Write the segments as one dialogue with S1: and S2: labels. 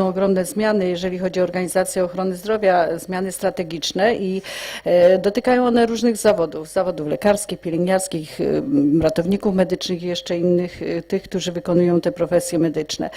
S1: Ogromne zmiany, jeżeli chodzi o organizację ochrony zdrowia, zmiany strategiczne i e, dotykają one różnych zawodów, zawodów lekarskich, pielęgniarskich, e, ratowników medycznych i jeszcze innych, e, tych, którzy wykonują te profesje medyczne.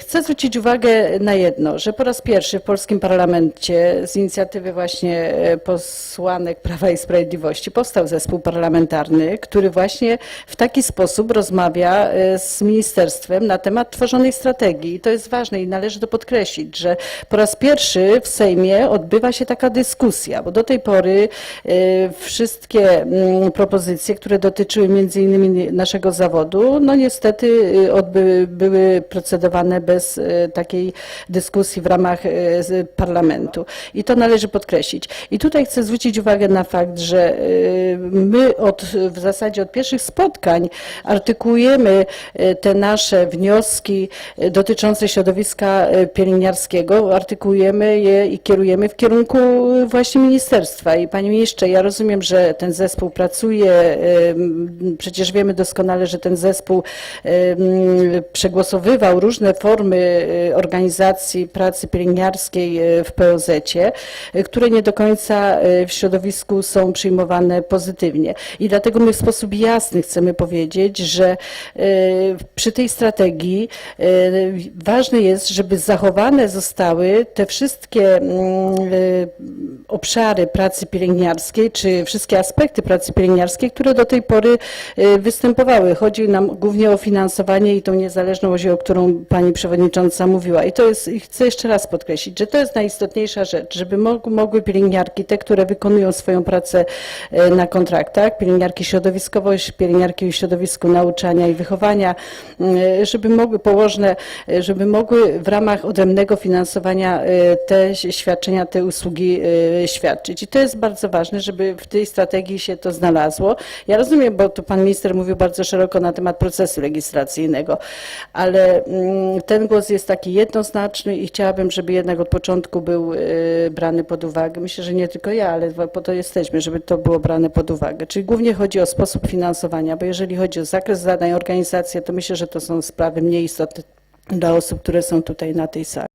S1: Chcę zwrócić uwagę na jedno, że po raz pierwszy w polskim parlamencie z inicjatywy właśnie posłanek Prawa i Sprawiedliwości powstał zespół parlamentarny, który właśnie w taki sposób rozmawia z ministerstwem na temat tworzonej strategii. I to jest ważne i należy to podkreślić, że po raz pierwszy w Sejmie odbywa się taka dyskusja, bo do tej pory e, wszystkie mm, propozycje, które dotyczyły między innymi naszego zawodu, no niestety odby, były procedowane bez e, takiej dyskusji w ramach parlamentu. I to należy podkreślić. I tutaj chcę zwrócić uwagę na fakt, że my od, w zasadzie od pierwszych spotkań artykułujemy te nasze wnioski dotyczące środowiska e, pielęgniarskiego, artykułujemy je i kierujemy w kierunku e, właśnie ministerstwa. I panie ministrze, ja rozumiem, że ten zespół pracuje, e, przecież wiemy doskonale, że ten zespół przegłosowywał różne formy organizacji pracy pielęgniarskiej w POZ-cie, które nie do końca w środowisku są przyjmowane pozytywnie. I dlatego my w sposób jasny chcemy powiedzieć, że przy tej strategii e, ważne jest, żeby zachowane zostały te wszystkie mm, e, obszary pracy pielęgniarskiej, czy wszystkie aspekty pracy pielęgniarskiej, które do tej pory e, występowały. Chodzi nam głównie o finansowanie i tą niezależność, o którą pani przewodnicząca mówiła. I to jest, i chcę jeszcze raz podkreślić, że to jest najistotniejsza rzecz, żeby mog- mogły pielęgniarki, te, które wykonują swoją pracę e, na kontraktach, pielęgniarki środowiskowe, pielęgniarki w środowisku nauczania i wychowania, żeby mogły położne, żeby mogły w ramach odrębnego finansowania e, te świadczenia, te usługi e, świadczyć. I to jest bardzo ważne, żeby w tej strategii się to znalazło. Ja rozumiem, bo tu pan minister mówił bardzo szeroko na temat procesu legislacyjnego, ale mm, ten głos jest taki jednoznaczny i chciałabym, żeby jednak od początku był e, brany pod uwagę. Myślę, że nie tylko ja, ale po to jesteśmy, żeby to było brane pod uwagę. Czyli głównie chodzi o sposób finansowania, bo jeżeli chodzi o zakres zadań, organizację, to myślę, że to są sprawy mniej istotne dla osób, które są tutaj na tej sali.